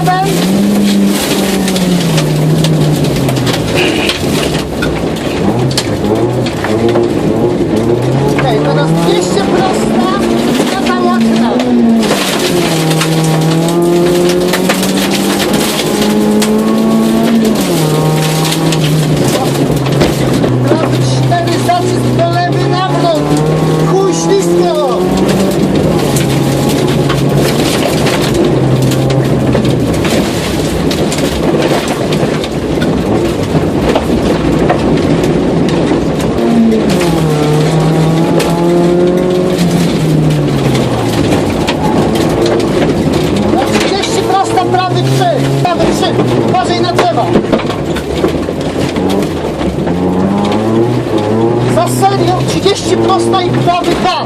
drzewem. Okej, okay, teraz 200 prosta. Uważaj na drzewa. Za serią 30 prosta i prawy 2.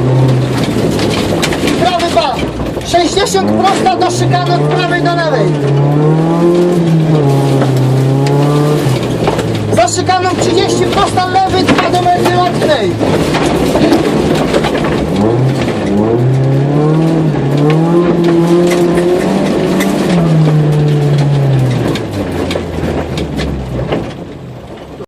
I prawy 2. 60 prosta do szykany od prawej do lewej. Za szykaną 30 prosta lewy 2 do mety łatwej.